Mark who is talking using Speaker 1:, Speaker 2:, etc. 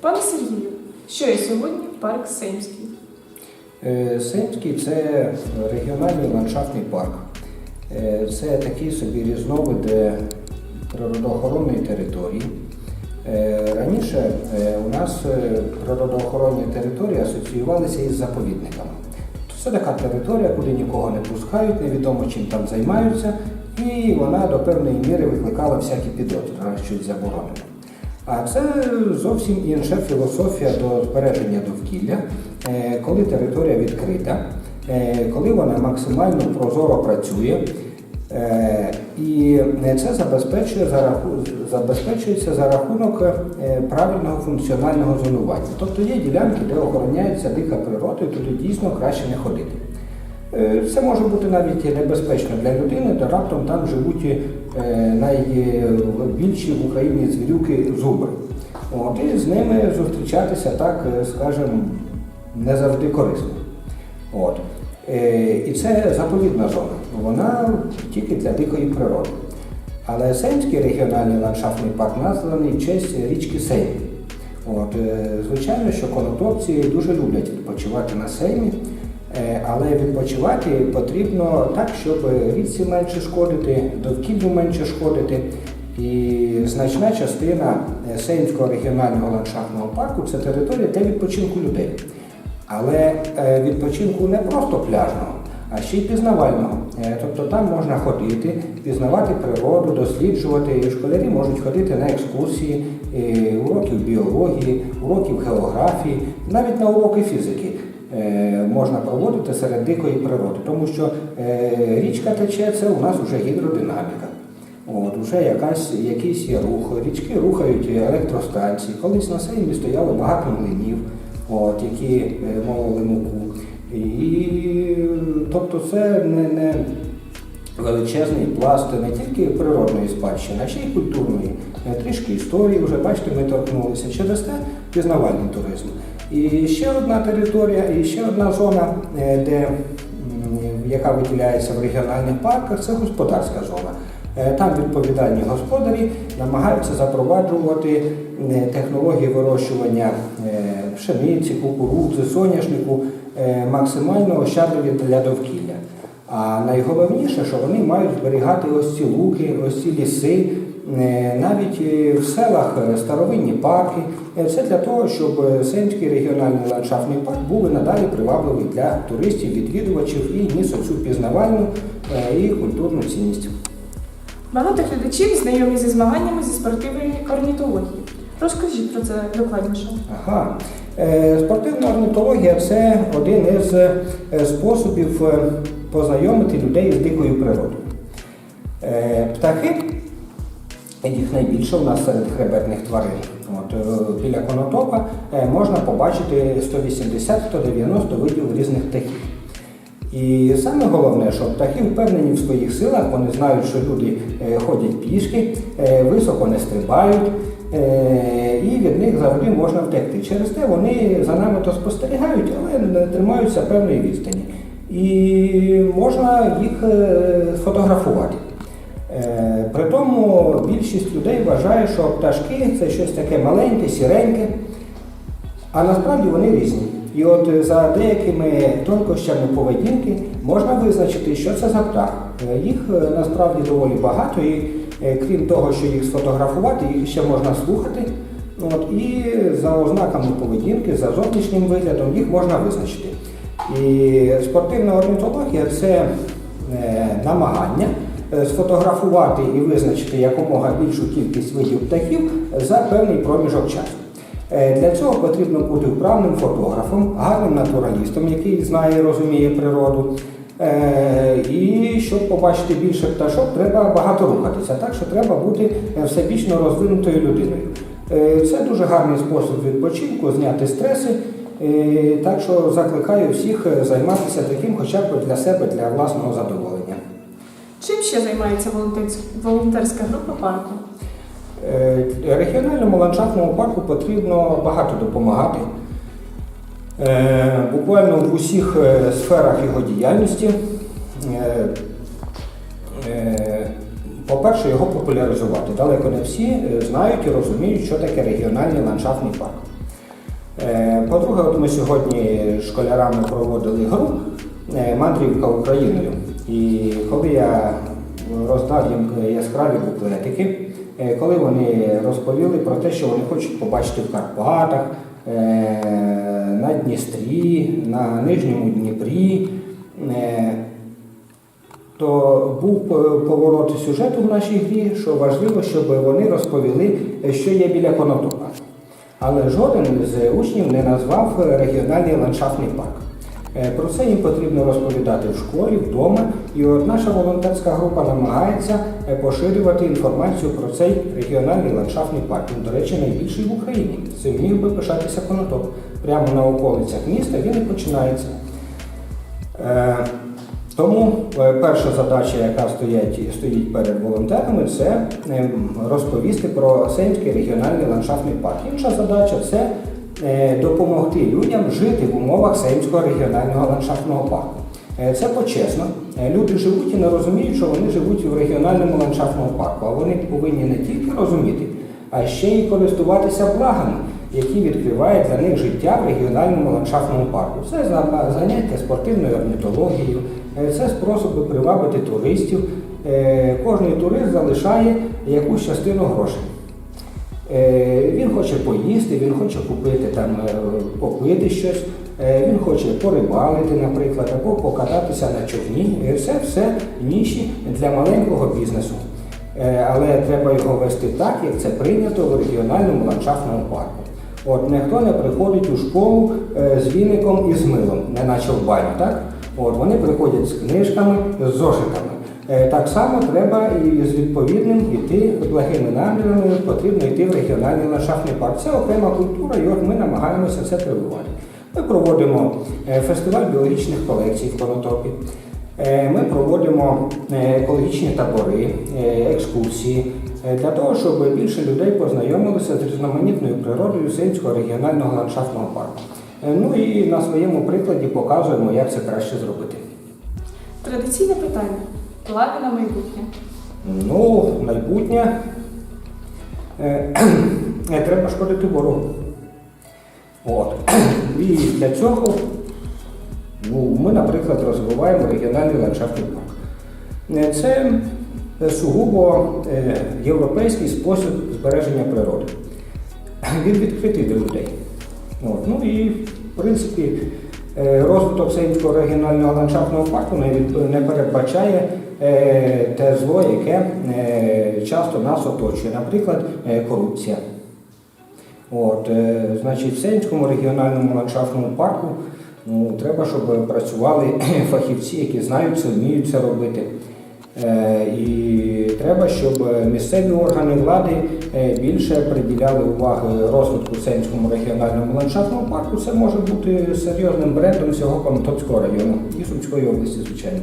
Speaker 1: Пане Сергію, що є сьогодні парк Сеймський?
Speaker 2: Е, Сеймський це регіональний ландшафтний парк. Е, Це такий собі різновид е, природоохоронної території. Раніше у нас природоохоронні території асоціювалися із заповідниками. Це така територія, куди нікого не пускають, невідомо чим там займаються, і вона до певної міри викликала всякі підозри, щось заборонено. А це зовсім інша філософія до збереження довкілля, Е, коли територія відкрита, е, коли вона максимально прозоро працює. Е, І це забезпечує забезпечується за рахунок правильного функціонального зонування. Тобто є ділянки, де охороняється дика природа, і туди дійсно краще не ходити. Це може бути навіть небезпечно для людини, де раптом там живуть е, найбільші в Україні звірюки зуби. От, і з ними зустрічатися так, е, скажімо, не завжди корисно. От. Е, І це заповідна зона. Вона тільки для дикої природи. Але Сеймський регіональний ландшафтний парк названий в честь річки Сейм. От, звичайно, що конотопці дуже люблять відпочивати на Сеймі, але відпочивати потрібно так, щоб річці менше шкодити, довкіллю менше шкодити. І значна частина Сеїнського регіонального ландшафтного парку це територія для відпочинку людей. Але е, відпочинку не просто пляжного, а ще й пізнавального. Е, Тобто там можна ходити, пізнавати природу, досліджувати. І школярі можуть ходити на екскурсії, е, уроків біології, уроків географії, навіть на уроки фізики е, можна проводити серед дикої природи, тому що річка тече це у нас вже гідродинаміка. От, вже якась, якийсь є рух. Річки рухають електростанції. Колись на Сеймі стояло багато млинів, от, які мололи муку. І, тобто це не, не величезний пласт не тільки природної спадщини, а ще й культурної. Е, Трішки історії, вже бачите, ми торкнулися. Через те пізнавальний туризм. І ще одна територія, і ще одна зона, е, де, яка виділяється в регіональних парках, це господарська зона. Е, Там відповідальні господарі намагаються запроваджувати технології вирощування пшениці, кукурудзи, соняшнику максимально ощадливі для довкілля. А найголовніше, що вони мають зберігати ось ці луки, ось ці ліси, е, навіть е, в селах е, старовинні парки. Е, Це для того, щоб е, Сеймський регіональний ландшафтний парк був надалі привабливий для туристів, відвідувачів і ніс оцю пізнавальну е, і культурну цінність.
Speaker 1: Багато глядачів знайомі зі змаганнями зі спортивної орнітології. Розкажіть про це докладніше.
Speaker 2: Ага. Е, Спортивна орнітологія це один із е, способів е, познайомити людей з дикою природою. Птахи, їх найбільше у нас серед хребетних тварин. От, біля конотопа можна побачити 180-190 видів різних птахів. І саме головне, що птахи впевнені в своїх силах, вони знають, що люди е, ходять пішки, е, високо не стрибають, е, і від них завжди можна втекти. Через те вони за нами то спостерігають, але тримаються певної відстані. І можна їх фотографувати. Е, При тому більшість людей вважає, що пташки це щось таке маленьке, сіреньке, а насправді вони різні. І от е, за деякими тонкощами поведінки можна визначити, що це за птах. Е, Їх е, насправді доволі багато, і крім того, що їх сфотографувати, їх ще можна слухати. От, і за ознаками поведінки, за зовнішнім виглядом їх можна визначити. І спортивна орнітологія це намагання сфотографувати і визначити якомога більшу кількість видів птахів за певний проміжок часу. Е, Для цього потрібно бути вправним фотографом, гарним натуралістом, який знає і розуміє природу. Е, І щоб побачити більше пташок, треба багато рухатися, так що треба бути е, всебічно розвинутою людиною. Це дуже гарний спосіб відпочинку, зняти стреси. Так що закликаю всіх займатися таким хоча б для себе, для власного задоволення.
Speaker 1: Чим ще займається волонтерська група парку?
Speaker 2: Е, Регіональному ландшафтному парку потрібно багато допомагати. Е, Буквально в усіх е, сферах його діяльності. По-перше, його популяризувати. Далеко не всі знають і розуміють, що таке регіональний ландшафтний парк. По-друге, от ми сьогодні з школярами проводили гру Мандрівка Україною. І коли я роздав їм яскраві буклетики, коли вони розповіли про те, що вони хочуть побачити в Карпатах, е, на Дністрі, на Нижньому Дніпрі, е, то був е, поворот сюжету в нашій грі, що важливо, щоб вони розповіли, е, що є біля Конотопа. Але жоден з учнів не назвав е, регіональний ландшафтний парк. Е, Про це їм потрібно розповідати в школі, вдома. І от наша волонтерська група намагається е, поширювати інформацію про цей регіональний ландшафтний парк. Він, до речі, найбільший в Україні. Цим міг би пишатися Конотоп. Прямо на околицях міста він і починається. Е, Тому перша задача, яка стоїть, стоїть перед волонтерами, це е, розповісти про Сеймський регіональний ландшафтний парк. Інша задача це допомогти людям жити в умовах Сеймського регіонального ландшафтного парку. Е, Це почесно. Е, Люди живуть і не розуміють, що вони живуть в регіональному ландшафтному парку, а вони повинні не тільки розуміти, а ще й користуватися благами, які відкриває для них життя в регіональному ландшафтному парку. Це заняття спортивною орнітологією, е, це способи привабити туристів. Е, Кожний турист залишає якусь частину грошей. Е, Він хоче поїсти, він хоче купити там, е, попити щось, е, він хоче порибалити, наприклад, або покататися на човні. Це все ніші для маленького бізнесу. Але треба його вести так, як це прийнято в регіональному ландшафтному парку. От ніхто не приходить у школу з віником і з милом, не наче в баню, так? От вони приходять з книжками, з зошитами. Е, Так само треба і з відповідним йти благими намірами, потрібно йти в регіональний ландшафтний парк. Це окрема культура, і ми намагаємося це прививати. Ми проводимо е, фестиваль біологічних колекцій в Конотопі. Е, Ми проводимо екологічні табори, екскурсії для того, щоб більше людей познайомилися з різноманітною природою Синського регіонального ландшафтного парку. Е, Ну і на своєму прикладі показуємо, як це краще зробити.
Speaker 1: Традиційне питання. Плани на майбутнє.
Speaker 2: Ну, майбутнє е, е, треба шкодити ворогу. От. І для цього ну, ми, наприклад, розвиваємо регіональний ландшафтний парк. Це сугубо європейський спосіб збереження природи. Він відкритий для людей. От. Ну і, в принципі, е, розвиток Сеймського регіонального ландшафтного парку не, передбачає е, те зло, яке е, часто нас оточує, наприклад, корупція. От, значить, в Сеймському регіональному ландшафтному парку ну, треба, щоб працювали фахівці, які знають це, вміють це робити. Е, І треба, щоб місцеві органи влади е, більше приділяли уваги розвитку Сенському регіональному ландшафтному парку. Це може бути серйозним брендом всього Конотопського району і Сумської області, звичайно.